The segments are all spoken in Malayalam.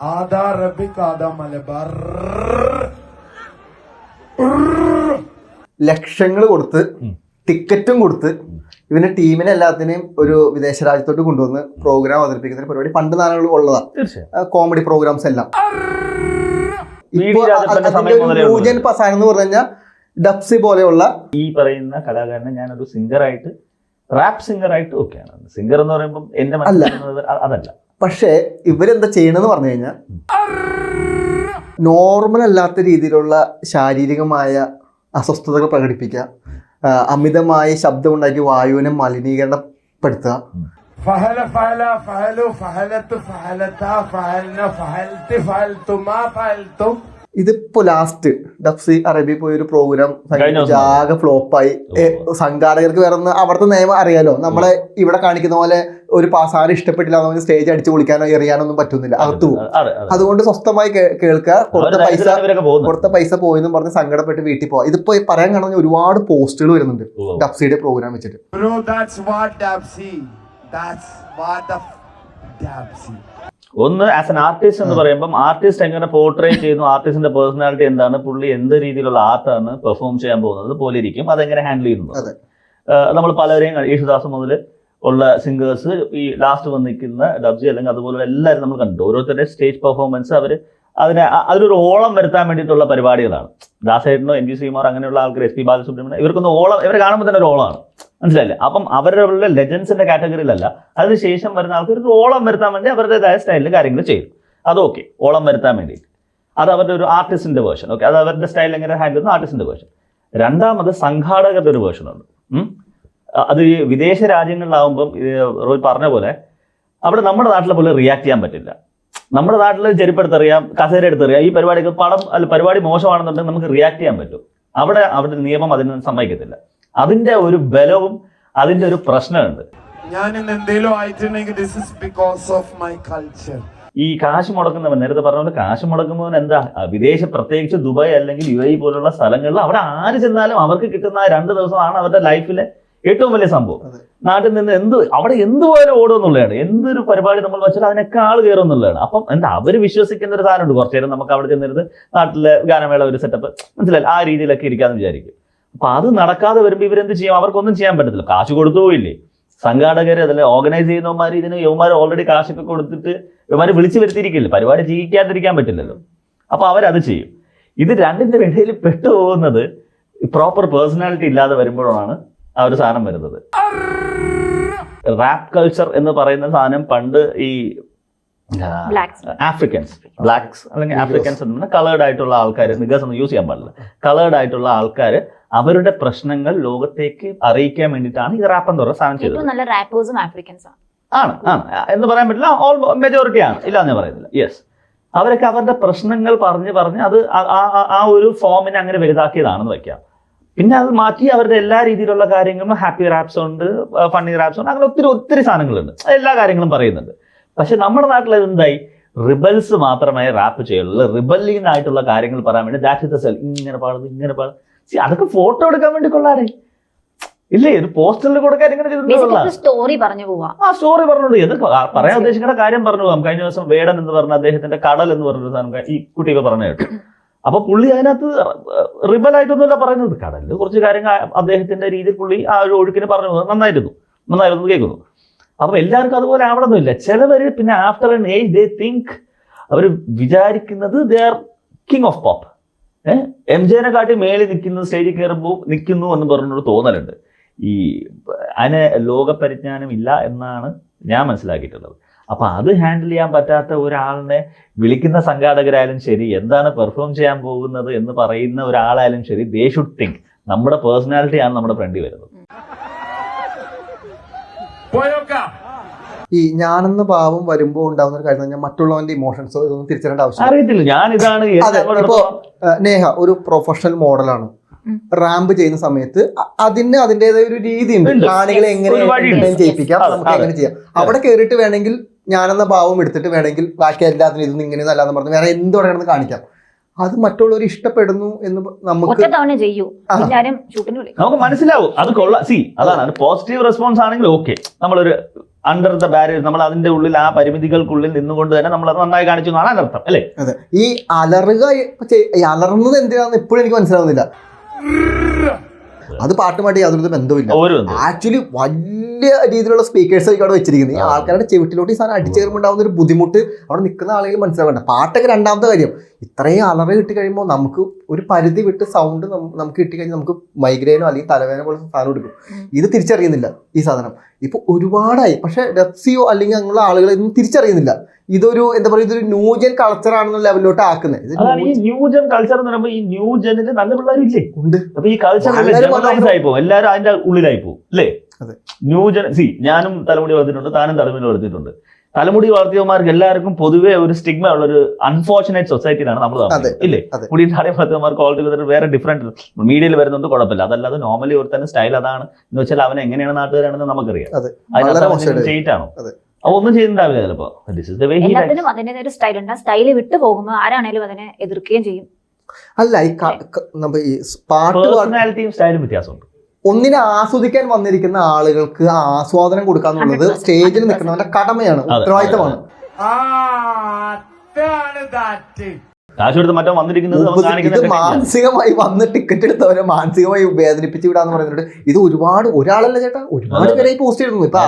ആദാ റബിക് ആദാ മലബാർ. ലക്ഷങ്ങൾ കൊടുത്ത് ടിക്കറ്റും കൊടുത്ത് ഇവന്റെ ടീമിനെ എല്ലാത്തിനെയും ഒരു വിദേശ രാജ്യത്തോട്ട് കൊണ്ടുവന്ന് പ്രോഗ്രാം അവതരിപ്പിക്കുന്ന പരിപാടി പണ്ട് നാളുകൾ ഉള്ളതാണ് കോമഡി പ്രോഗ്രാംസ് എല്ലാം. ഇപ്പൊ അതിന്റെ ന്യൂജൻ പസാൻ എന്ന് പറഞ്ഞു കഴിഞ്ഞാൽ ഡബ്സി പോലെയുള്ള ഈ പറയുന്ന കലാകാരനെ ഞാൻ ഞാനൊരു സിംഗറായിട്ട് റാപ്പ് സിംഗറായിട്ട് ഓക്കെയാണ് സിംഗർ എന്ന് പറയുമ്പോൾ എന്റെ മനസ്സിലാക്കുന്നത് അതല്ല. പക്ഷേ ഇവരെന്താ ചെയ്യണമെന്ന് പറഞ്ഞു കഴിഞ്ഞാൽ നോർമൽ അല്ലാത്ത രീതിയിലുള്ള ശാരീരികമായ അസ്വസ്ഥതകൾ പ്രകടിപ്പിക്കുക അമിതമായ അമിതമായ ശബ്ദമുണ്ടാക്കി വായുവിനെ മലിനീകരണപ്പെടുത്തുക. ഫഹല ഇതിപ്പോ ലാസ്റ്റ് ഡബ്സി അറബി പോയ ഒരു പ്രോഗ്രാം. ആകെ ഫ്ലോപ്പായി സംഘാടകർക്ക് വേറെ ഒന്ന് അവിടുത്തെ നിയമം അറിയാലോ. നമ്മളെ ഇവിടെ കാണിക്കുന്ന പോലെ ഒരു പാസാരം ഇഷ്ടപ്പെട്ടില്ല നമുക്ക് സ്റ്റേജ് അടിച്ചു കുളിക്കാനോ എറിയാനോ ഒന്നും പറ്റുന്നില്ല അകത്തു അതുകൊണ്ട് സ്വസ്ഥമായി കേൾക്കുക. കൊടുത്ത പൈസ കൊടുത്ത പൈസ പോയെന്നും പറഞ്ഞ് സങ്കടപ്പെട്ട് വീട്ടിൽ പോവാം. ഇതിപ്പോ പറയാൻ കാണുന്ന ഒരുപാട് പോസ്റ്റുകൾ വരുന്നുണ്ട് ഡഫ്സിയുടെ ഡബ്സിയുടെ പ്രോഗ്രാം വെച്ചിട്ട്. Bro, that's what Dapsy. That's what the Dapsy. ഒന്ന് ആസ് എൻ ആർട്ടിസ്റ്റ് എന്ന് പറയുമ്പോൾ ആർട്ടിസ്റ്റ് എങ്ങനെ പോർട്രേ ചെയ്യുന്നു? ആർട്ടിസ്റ്റിന്റെ പേഴ്സണാലിറ്റി എന്താണ്? പുള്ളി എന്ത് രീതിയിലുള്ള ആർട്ടാണ് പെർഫോം ചെയ്യാൻ പോകുന്നത്? പോലെ ഇരിക്കും. അതെങ്ങനെ ഹാൻഡിൽ ചെയ്യുന്നു നമ്മൾ പലരെയും. യേശുദാസ് മുതൽ ഉള്ള സിംഗേഴ്സ് ഈ ലാസ്റ്റ് വന്ന് നിൽക്കുന്ന ഡബ്ജി അല്ലെങ്കിൽ അതുപോലെ എല്ലാവരും നമ്മൾ കണ്ടു ഓരോരുത്തരുടെ സ്റ്റേജ് പെർഫോമൻസ് അവർ അതിനെ അതിനൊരു അതിലൊരു ഓളം വരുത്താൻ വേണ്ടിയിട്ടുള്ള പരിപാടികളാണ്. ദാസേട്ടനോ എൻ ജി ശ്രീമാർ അങ്ങനെയുള്ള ആൾക്കാർ എസ് പി ബാലസുബ്രഹ്മണ്യം ഇവർക്കൊന്ന് ഓളം ഇവരെ കാണുമ്പോൾ തന്നെ ഒരു ഓളമാണ്. മനസ്സിലായില്ലേ? അപ്പം അവരുടെ ലെജൻസിന്റെ കാറ്റഗറിയിലല്ല അതിനുശേഷം വരുന്ന ആൾക്ക് ഒരു ഓളം വരുത്താൻ വേണ്ടി അവരുടേതായ സ്റ്റൈലിൽ കാര്യങ്ങൾ ചെയ്യും. അത് ഓക്കെ ഓളം വരുത്താൻ വേണ്ടി അത് അവരുടെ ഒരു ആർട്ടിസ്റ്റിന്റെ വേർഷൻ ഓക്കെ അത് അവരുടെ സ്റ്റൈൽ എങ്ങനെ ഹാൻഡിൽ ചെയ്യുന്നു? ആർട്ടിസ്റ്റിന്റെ വേർഷൻ രണ്ടാമത് സംഘാടകരുടെ ഒരു വേർഷൻ ഉണ്ട്. അത് ഈ വിദേശ രാജ്യങ്ങളിലാവുമ്പം റോഹിത് പറഞ്ഞ പോലെ അവിടെ നമ്മുടെ നാട്ടിലെ പോലെ റിയാക്ട് ചെയ്യാൻ പറ്റില്ല. നമ്മുടെ നാട്ടിൽ ചെരുപ്പെടുത്തറിയാം കസേര എടുത്തറിയാം ഈ പരിപാടിക്ക് പടം അല്ല പരിപാടി മോശമാണെന്നുണ്ടെങ്കിൽ നമുക്ക് റിയാക്ട് ചെയ്യാൻ പറ്റും. അവിടെ അവിടെ നിയമം അതിന് സമ്മതിക്കത്തില്ല. അതിന്റെ ഒരു ബലവും അതിന്റെ ഒരു പ്രശ്നമുണ്ട് ഞാൻ എന്തെങ്കിലും ആയിട്ടുണ്ടെങ്കിൽ this is because of my culture ഈ കാശ് മുടക്കുന്നവൻ നേരത്തെ പറഞ്ഞ പോലെ കാശ് മുടക്കുന്നവൻ എന്താ? വിദേശ പ്രത്യേകിച്ച് ദുബായ് അല്ലെങ്കിൽ യു എ പോലുള്ള സ്ഥലങ്ങളിൽ അവിടെ ആര് ചെന്നാലും അവർക്ക് കിട്ടുന്ന രണ്ട് ദിവസമാണ് അവരുടെ ലൈഫിലെ ഏറ്റവും വലിയ സംഭവം. നാട്ടിൽ നിന്ന് എന്ത് അവിടെ എന്ത് പോയാലും ഓടും എന്നുള്ളതാണ് എന്തൊരു പരിപാടി നമ്മൾ വെച്ചാൽ അതിനൊക്കെ ആൾ കയറും എന്നുള്ളതാണ് അപ്പം എന്താ അവർ വിശ്വസിക്കുന്ന ഒരു സാധനമുണ്ട്. കുറച്ചു നേരം നമുക്ക് അവിടെ ചെന്നിരുന്ന് നാട്ടിലെ ഗാനമേള ഒരു സെറ്റപ്പ് മനസ്സിലായി ആ രീതിയിലൊക്കെ ഇരിക്കാന്ന് വിചാരിക്കും. അപ്പൊ അത് നടക്കാതെ വരുമ്പോൾ ഇവരെന്ത് ചെയ്യും? അവർക്കൊന്നും ചെയ്യാൻ പറ്റത്തില്ല. കാശ് കൊടുത്തു പോയില്ലേ? സംഘാടകർ അതല്ല ഓർഗനൈസ് ചെയ്യുന്നവന്മാർ ഇതിന് യുവമാർ ഓൾറെഡി കാശൊക്കെ കൊടുത്തിട്ട് യുവമാർ വിളിച്ചു വരുത്തിയിരിക്കില്ല? പരിപാടി ജീവിക്കാതിരിക്കാൻ പറ്റില്ലല്ലോ. അപ്പൊ അവരത് ചെയ്യും. ഇത് രണ്ടിന്റെ ഇടയിൽ പെട്ടുപോകുന്നത് പ്രോപ്പർ പേഴ്സണാലിറ്റി ഇല്ലാതെ വരുമ്പോഴാണ് ആ ഒരു സാധനം വരുന്നത്. റാപ്പ് കൾച്ചർ എന്ന് പറയുന്ന സാധനം പണ്ട് ഈ. ആഫ്രിക്കൻസ് ബ്ലാക്സ് അല്ലെങ്കിൽ ആഫ്രിക്കൻസ് എന്ന് കളേർഡ് ആയിട്ടുള്ള ആൾക്കാർ നിഗസ് ഒന്നും യൂസ് ചെയ്യാൻ പാടില്ല. കളേർഡ് ആയിട്ടുള്ള ആൾക്കാർ അവരുടെ പ്രശ്നങ്ങൾ ലോകത്തേക്ക് അറിയിക്കാൻ വേണ്ടിയിട്ടാണ് ഈ റാപ്പ് എന്ന് പറയുന്ന സാധനം ചെയ്തത്. നല്ല റാപ്പേഴ്സും ആഫ്രിക്കൻസ് ആണ്. ആണ് ആണ്. എന്ന് പറയാൻ പറ്റില്ല ഓൾ മെജോറിറ്റി ആണ്. ഇല്ല എന്ന് പറയുന്നില്ല. യെസ് അവരൊക്കെ അവരുടെ പ്രശ്നങ്ങൾ പറഞ്ഞ് പറഞ്ഞ് അത് ആ ഒരു ഫോമിനെ അങ്ങനെ വലുതാക്കിയതാണെന്ന് വെക്കാം പിന്നെ അത് മാറ്റി അവരുടെ എല്ലാ രീതിയിലുള്ള കാര്യങ്ങളും ഹാപ്പി റാപ്സ് ഉണ്ട് ഫണ്ണി റാപ്സ് ഉണ്ട് അങ്ങനെ ഒത്തിരി ഒത്തിരി സാധനങ്ങളുണ്ട്. എല്ലാ കാര്യങ്ങളും പറയുന്നുണ്ട്. പക്ഷെ നമ്മുടെ നാട്ടിൽ എന്തായി റിബൽസ് മാത്രമേ റാപ്പ് ചെയ്യുള്ളൂ. റിബല്ലിംഗ് ആയിട്ടുള്ള കാര്യങ്ങൾ പറയാൻ വേണ്ടി ദാറ്റ് ഇസ് സെൽ ഇങ്ങനെ പാടുന്നു ഇങ്ങനെ പാടുന്നു സി അതൊക്കെ ഫോട്ടോ എടുക്കാൻ വേണ്ടി കൊള്ളാറേ ഇല്ലേ? ഒരു പോസ്റ്ററിൽ കൊടുക്കാൻ ഇങ്ങനെ സ്റ്റോറി പറഞ്ഞു പോവാ. ആ സ്റ്റോറി പറഞ്ഞോളൂ. എന്ത് പറയാൻ ഉദ്ദേശിക്കുന്ന കാര്യം പറഞ്ഞു പോകാം കഴിഞ്ഞ ദിവസം വേടൻ എന്ന് പറഞ്ഞ അദ്ദേഹത്തിന്റെ കടൽ എന്ന് പറഞ്ഞൊരു സാധനം ഈ കുട്ടിയൊക്കെ പറഞ്ഞു കേട്ടു. അപ്പൊ പുള്ളി അതിനകത്ത് റിബൽ ആയിട്ടൊന്നുമല്ല പറയുന്നത്. കടലിൽ കുറച്ച് കാര്യങ്ങൾ അദ്ദേഹത്തിന്റെ രീതിയിൽ പുള്ളി ആ ഒരു ഒഴുക്കിന് പറഞ്ഞു പോകുന്നത് നന്നായിരുന്നു. നന്നായിരുന്നു കേൾക്കുന്നു. അപ്പൊ എല്ലാവർക്കും അതുപോലെ ആവണമെന്നില്ല. ചിലവർ പിന്നെ after an age they think അവർ വിചാരിക്കുന്നത് they are king of pop eh M ജെനെ കാട്ടി മേളിൽ നിൽക്കുന്ന സ്റ്റേജിൽ കയറുമ്പോൾ നിൽക്കുന്നു എന്ന് പറഞ്ഞൊരു തോന്നലുണ്ട്. ഈ അതിന് ലോകപരിജ്ഞാനം ഇല്ല എന്നാണ് ഞാൻ മനസ്സിലാക്കിയിട്ടുള്ളത്. അപ്പൊ അത് ഹാൻഡിൽ ചെയ്യാൻ പറ്റാത്ത ഒരാളിനെ വിളിക്കുന്ന സംഘാടകരായാലും ശരി എന്താണ് പെർഫോം ചെയ്യാൻ പോകുന്നത് എന്ന് പറയുന്ന ഒരാളായാലും ശരി ദേ ഷുഡ് തിങ്ക് നമ്മുടെ പേഴ്സണാലിറ്റിയാണ് നമ്മുടെ ഫ്രണ്ടിൽ വരുന്നത്. പോയോക്ക ഈ ഞാനെന്ന് ഭാവം വരുമ്പോ ഉണ്ടാവുന്ന ഒരു കാര്യം എന്ന് പറഞ്ഞാൽ മറ്റുള്ളവന്റെ ഇമോഷൻസ് ഇതൊന്നും തിരിച്ചറിയേണ്ട ആവശ്യമില്ല. അറിയത്തില്ല. ഞാൻ ഇതാണ് അതെ, ഇപ്പോ നേഹ ഒരു പ്രൊഫഷണൽ മോഡലാണ് റാമ്പ് ചെയ്യുന്ന സമയത്ത് അതിന് അതിന്റെതായ ഒരു രീതി ഉണ്ട്. ഉണ്ട്. കാണികളെ എങ്ങനെ. ചെയ്യിപ്പിക്കാം നമുക്ക് എങ്ങനെ ചെയ്യാം. അവിടെ കയറിയിട്ട് വേണമെങ്കിൽ ഞാനെന്ന ഭാവം എടുത്തിട്ട് വേണമെങ്കിൽ ബാക്കി എല്ലാത്തിനും ഇതൊന്നും ഇങ്ങനെ അല്ലാന്ന് പറഞ്ഞു വേറെ എന്ത് കിടന്ന് കാണിക്കാം. അത് മറ്റുള്ളവർ ഇഷ്ടപ്പെടുന്നു എന്ന് നമുക്ക് നമുക്ക് മനസ്സിലാവും. അത് കൊള്ളാം. സി അതാണ്. അത് പോസിറ്റീവ് റെസ്പോൺസ് ആണെങ്കിൽ ഓക്കെ നമ്മളൊരു അണ്ടർ ദ ബാരിയർ നമ്മൾ അതിന്റെ ഉള്ളിൽ ആ പരിമിതികൾക്കുള്ളിൽ നിന്നുകൊണ്ട് തന്നെ നമ്മൾ അത് നന്നായി കാണിച്ചു എന്നാണ് അതിനർത്ഥം അല്ലേ? അതെ. ഈ അലറുക അലറുന്നത് എന്തിനാണെന്ന് ഇപ്പോഴും എനിക്ക് മനസ്സിലാവുന്നില്ല. അത് പാട്ടുമായിട്ട് യാതൊരു ബന്ധവുമില്ല. ഓരോ ആക്ച്വലി വലിയ രീതിയിലുള്ള സ്പീക്കേഴ്സ് ഒക്കെ അവിടെ വെച്ചിരിക്കുന്നത്. ഈ ആൾക്കാരുടെ ചെവിട്ടിലോട്ട് ഈ സാധനം അടിച്ചേറുമ്പോൾ ഉണ്ടാവുന്ന ഒരു ബുദ്ധിമുട്ട് അവിടെ നിൽക്കുന്ന ആളുകൾ മനസ്സിലാവേണ്ട. പാട്ടൊക്കെ രണ്ടാമത്തെ കാര്യം ഇത്രയും അലറ് കിട്ടി കഴിയുമ്പോൾ നമുക്ക് ഒരു പരിധി വിട്ട് സൗണ്ട് നമുക്ക് കിട്ടി കഴിഞ്ഞാൽ നമുക്ക് മൈഗ്രെയിനോ അല്ലെങ്കിൽ തലവേദന പോലെ സാധനം എടുക്കും. ഇത് തിരിച്ചറിയുന്നില്ല ഈ സാധനം. ഇപ്പൊ ഒരുപാടായി. പക്ഷെ ഡെപ്സിയോ അല്ലെങ്കിൽ അങ്ങനെയുള്ള ആളുകളെ ഇതൊന്നും തിരിച്ചറിയുന്നില്ല. ഇതൊരു എന്താ പറയുക ഇതൊരു ന്യൂജൻ കൾച്ചർ ആണെന്ന ലെവലിലോട്ട് ആക്കുന്നത് അതാണ് ഈ ന്യൂജൻ കൾച്ചർ എന്ന് പറയുമ്പോൾ ഈ ന്യൂ ജനിൽ നല്ല പിള്ളേരില്ലേ ഉണ്ട്. അപ്പൊ ഈ കൾച്ചർ ആയി പോകും. എല്ലാവരും അതിന്റെ ഉള്ളിലായി പോകും അല്ലേ? അതെ. ന്യൂ ജന സി ഞാനും തലമുടി വളർത്തിയിട്ടുണ്ട് താനും തലമുടി വളർത്തിയിട്ടുണ്ട്. തലമുടി വളർത്തിയവന്മാർക്ക് എല്ലാവർക്കും പൊതുവേ ഒരു സ്റ്റിഗ്മ ഉള്ള ഒരു അൺഫോർച്ചുനേറ്റ് സൊസൈറ്റിയിലാണ് നമ്മൾ ഇല്ലേ. മുടി താടി വളർത്തിയവന്മാർക്ക് ഓൾ വേറെ ഡിഫറെന്റ് മീഡിയയിൽ വരുന്നുണ്ട് കുഴപ്പമില്ല. അതല്ലാതെ നോർമലി ഒരു തന്നെ സ്റ്റൈൽ അതാണ്. എന്ന് വെച്ചാൽ അവൻ എങ്ങനെയാണ് നാട്ടുകാരാണെന്ന് നമുക്കറിയാം. അതെ. വളരെ ഒന്നും ചെയ്യുന്നുണ്ടാവില്ല ചിലപ്പോ. ദിസ് ഇസ് ദ വേ എല്ലാത്തിനും അതിന്റെതായ ഒരു സ്റ്റൈൽ ഉണ്ട്. ആ സ്റ്റൈൽ വിട്ടു പോകുമ്പോൾ ആരാണേലും അതിനെ എതിർക്കുകയും ചെയ്യും. അല്ല ഈ ക- ക- നമ്മ ഈ പാട്ട് പാടുന്ന പേഴ്സണാലിറ്റിയും സ്റ്റൈലും വ്യത്യാസമുണ്ട്. ഒന്നിനെ ആസ്വദിക്കാൻ വന്നിരിക്കുന്ന ആളുകൾക്ക് ആ ആസ്വാദനം കൊടുക്കാന്നുള്ളത് 100%, സ്റ്റേജിൽ നിൽക്കുന്നവന്റെ കടമയാണ് അതെ, ഉത്തരവാദിത്തമാണ്. ആ അതാണ് ദാറ്റ് കാശ് മറ്റോ വന്നിരിക്കുന്നത് ഇത്. മാനസികമായി വന്ന് ടിക്കറ്റ് എടുത്തവരെ മാനസികമായി വേദനിപ്പിച്ച് വിടാന്ന് പറയുന്നുണ്ട്. ഇത് ഒരുപാട് ഒരാളല്ല ചേട്ടാ ഒരുപാട് പേരെ പോസ്റ്റ് ചെയ്തിരുന്നു ഇപ്പൊ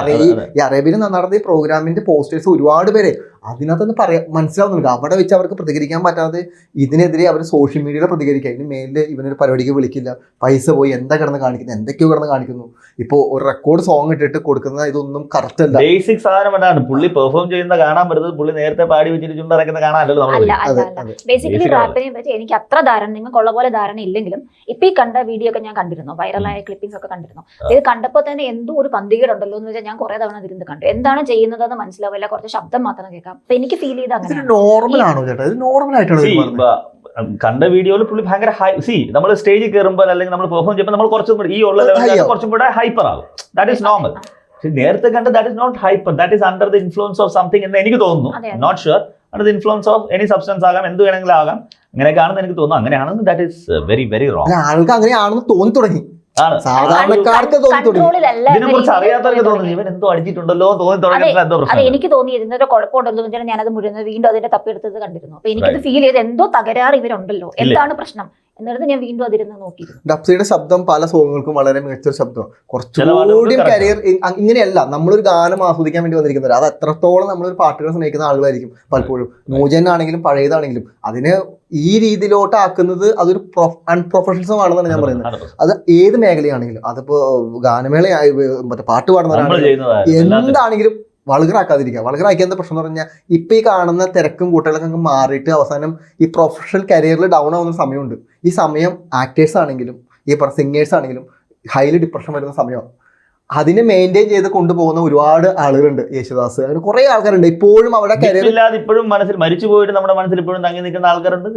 ഈ അറേബ്യയിൽ നടന്ന ഈ പ്രോഗ്രാമിന്റെ പോസ്റ്റേഴ്സ് ഒരുപാട് പേരെ അതിനകത്തൊന്ന് പറയാ. മനസ്സിലാവുന്നുണ്ട് അവിടെ വെച്ച് അവർക്ക് പ്രതികരിക്കാൻ പറ്റാതെ ഇതിനെതിരെ അവർ സോഷ്യൽ മീഡിയയിൽ പ്രതികരിക്കുക. ഇതിന് മേലിൽ ഇവനൊരു പരിപാടിക്ക് വിളിക്കില്ല. പൈസ പോയി എന്താ കിടന്ന് കാണിക്കുന്നത്? എന്തൊക്കെയോ കിടന്ന് കാണിക്കുന്നു. ഇപ്പോൾ ഒരു റെക്കോർഡ് സോങ് ഇട്ടിട്ട് കൊടുക്കുന്ന ഇതൊന്നും കറക്റ്റ് അല്ല. ബേസിക് സാധനം എന്താണ് പുള്ളി പെർഫോം ചെയ്യുന്ന കാണാൻ പറ്റുന്നത് പുള്ളി നേരത്തെ പാടി വെച്ചിട്ട് ചുണ്ടറക്കുന്ന കാണാനല്ലോ നമ്മൾ ബേസിക്കലി റാപ്പിനെ പറ്റി എനിക്ക് അത്ര ധാരണ നിങ്ങൾക്കുള്ള പോലെ ധാരണ ഇല്ലെങ്കിലും ഇപ്പൊ ഈ കണ്ട വീഡിയോ ഒക്കെ ഞാൻ കണ്ടിരുന്നു. വൈറലായ ക്ലിപ്പിംഗ്സ് ഒക്കെ കണ്ടിരുന്നു. ഇത് കണ്ടപ്പോൾ തന്നെ എന്തോ ഒരു പന്തികേടുണ്ടല്ലോ എന്ന് വെച്ചാൽ ഞാൻ കുറെ തവണ ഇതിരുന്ന് കണ്ടു. എന്താണ് ചെയ്യുന്നതെന്ന് മനസ്സിലാവില്ല. കുറച്ച് ശബ്ദം മാത്രം കേൾക്കാം. അപ്പൊ എനിക്ക് ഫീൽ ചെയ്ത് അങ്ങനെ നോർമൽ ആണോ ചേട്ടാ? ഇത് നോർമൽ ഇവർ കണ്ട വീഡിയോയിൽ പുള്ളി ഭയങ്കര ഹൈ സി നമ്മൾ സ്റ്റേജിൽ കയറുമ്പോൾ അല്ലെങ്കിൽ നമ്മൾ പെർഫോം ചെയ്യുമ്പോൾ നമ്മൾ കുറച്ചും കൂടി ഈ ഉള്ള ലെവലിൽ കുറച്ചും കൂടെ ഹൈപ്പർ ആകും ദാറ്റ് ഈസ് നോർമൽ നേരത്തെ കണ്ട that is not hyper that is under the influence of something എന്ന് എനിക്ക് തോന്നുന്നു. Not sure under the influence of any substance ആകാം എന്ത് വേണമെങ്കിലും ആകാം. അങ്ങനെയൊക്കെ ആണെന്ന് എനിക്ക് തോന്നുന്നു. അങ്ങനെയാണെന്ന് that is very very wrong ആൾക്ക് അങ്ങനെയാണെന്ന് തോന്നി തുടങ്ങി സാധാരണക്കാർക്ക് തോന്നി തുടങ്ങി. കൺട്രോളിലല്ല ഇതിനെ അറിയാത്തവർക്ക് തോന്നുന്നു ഇവൻ എന്തോ അടിച്ചിട്ടുണ്ടല്ലോ തോന്നി തുടങ്ങിയിട്ട് എന്തോ അതെ പ്രശ്നം എനിക്ക് തോന്നി ഇതിന്റെ കുഴപ്പമുണ്ടല്ലോ വെച്ചാൽ ഞാനത് മുഴുവൻ വീണ്ടും അതിന്റെ തപ്പിയെടുത്തത് കണ്ടിരുന്നു. അപ്പൊ എനിക്കത് ഫീൽ ചെയ്ത് എന്തോ തകരാറ് ഇവരുണ്ടല്ലോ. എന്താണ് പ്രശ്നം? എന്നിട്ട് ഞാൻ വീണ്ടും അതിരുന്ന് നോക്കി ഡബ്സിയുടെ ശബ്ദം പല സോങ്ങുകൾക്കും വളരെ മികച്ചൊരു ശബ്ദം. കുറച്ചുകൂടി കരിയർ ഇങ്ങനെയല്ല നമ്മളൊരു ഗാനം ആസ്വദിക്കാൻ വേണ്ടി വന്നിരിക്കുന്നവർ അത് എത്രത്തോളം നമ്മളൊരു പാട്ടുകൾ സ്നേഹിക്കുന്ന ആളുകളായിരിക്കും പലപ്പോഴും. നൂജനാണെങ്കിലും ആണെങ്കിലും പഴയതാണെങ്കിലും. അതിന് ഈ രീതിയിലോട്ട് ആക്കുന്നത് അതൊരു അൺപ്രൊഫഷണലിസം ആണെന്നാണ് ഞാൻ പറയുന്നത്. അത് ഏത് മേഖലയാണെങ്കിലും അതിപ്പോ ഗാനമേളയായി മറ്റേ പാട്ട് നമ്മൾ പാടുന്നവരാണെങ്കിലും എന്താണെങ്കിലും വളകറാക്കാതിരിക്കുക. വളകറാക്കിയ എന്താ പ്രശ്നം എന്ന് പറഞ്ഞാൽ ഇപ്പം ഈ കാണുന്ന തിരക്കും കൂട്ടുകളൊക്കെ അങ്ങ് മാറിയിട്ട് അവസാനം ഈ പ്രൊഫഷണൽ കരിയറിൽ ഡൗൺ ആവുന്ന സമയമുണ്ട്. ഈ സമയം ആക്ടേഴ്സ് ആണെങ്കിലും ഈ സിംഗേഴ്സ് ആണെങ്കിലും ഹൈലി ഡിപ്രഷൻ വരുന്ന സമയമാണ് അതിനെ മെയിന്റെയിൻ ചെയ്ത് കൊണ്ടുപോകുന്ന ഒരുപാട് ആളുകളുണ്ട് യേശുദാസ്. അങ്ങനെ കുറെ ആൾക്കാരുണ്ട്. ഇപ്പോഴും അവരുടെ കരിയർ ഇല്ലാതെ ഇപ്പോഴും മനസ്സിൽ മരിച്ചു പോയിട്ട് നമ്മുടെ മനസ്സിൽ ഇപ്പോഴും തങ്ങി നിൽക്കുന്ന ആൾക്കാരുണ്ട്.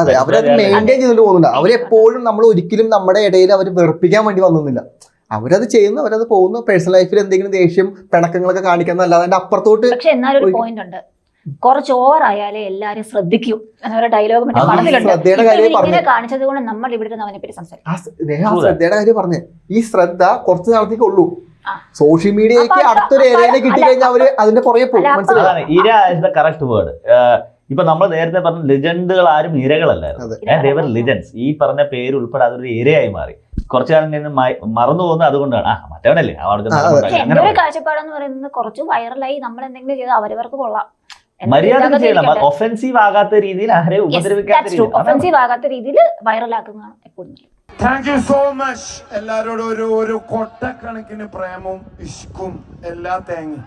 അതെ അവരത് മെയിന്റെയിൻ ചെയ്തുകൊണ്ട് പോകുന്നുണ്ട്. അവരെപ്പോഴും നമ്മൾ ഒരിക്കലും നമ്മുടെ ഇടയിൽ അവർ വെറുപ്പിക്കാൻ വേണ്ടി വന്നില്ല അവരത് ചെയ്യുന്നു അവരത് പോകുന്നു. പേഴ്സണൽ ലൈഫിൽ എന്തെങ്കിലും ദേഷ്യം പിണക്കങ്ങളൊക്കെ കാണിക്കുന്ന അല്ലാതെ അതിന്റെ അപ്പുറത്തോട്ട് പക്ഷെ എന്നാലും ഒരു- പോയിന്റ് ഉണ്ട്. കുറച്ച് ഓവർ ആയാലേ എല്ലാരും ശ്രദ്ധിക്കൂ എന്നൊരു ഡയലോഗ് മറ്റേ പടത്തിലുണ്ട്. ശ്രദ്ധയുടെ കാര്യം പറഞ്ഞു. കാണിച്ചത് കൊണ്ട് നമ്മൾ ഇവിടെ അവനെ പറ്റി സംസാരിക്കും. ശ്രദ്ധയുടെ കാര്യം പറഞ്ഞേ. ഈ ശ്രദ്ധ കുറച്ച് നാളത്തേക്ക് ഉള്ളൂ. സോഷ്യൽ മീഡിയയ്ക്ക് അടുത്തൊരു കിട്ടി കഴിഞ്ഞാൽ അവർ അതിന്റെ പുറകെ പോകും. മനസ്സിലായോ? ഇര ഇസ് ദ കറക്റ്റ് വേർഡ് ഇപ്പൊ നമ്മൾ നേരത്തെ പറഞ്ഞ ലെജൻഡുകൾ ആരും ഇരകളല്ലായിരുന്നു. ദേവർ ലിജൻസ് ഈ പറഞ്ഞ പേര് ഉൾപ്പെടെ അതൊരു ഇരയായി മാറി. കുറച്ചു കാലം കഴിഞ്ഞ് മറന്നു പോകുന്നത് അതുകൊണ്ടാണ്. ആ മറ്റവനല്ലേ അവർക്ക് ഒരു കാഴ്ചപ്പാടെന്ന് പറയുന്നത് കുറച്ച് വൈറലായി നമ്മൾ എന്തെങ്കിലും ചെയ്ത് അവരവർക്ക് കൊള്ളാം. മര്യാദ ചെയ്യണം. ഒഫൻസീവ് ആകാത്ത രീതിയിൽ ആരെ ഉപദ്രവിക്കാത്ത ഒഫൻസീവ് ആകാത്ത രീതിയിൽ വൈറലാക്കുന്നതാണ് എപ്പോഴും താങ്ക് യു സോ മച്ച് എല്ലാരോടും ഒരു ഒരു കൊട്ടക്കണക്കിന് പ്രേമവും ഇഷ്കും എല്ലാ തേങ്ങയും.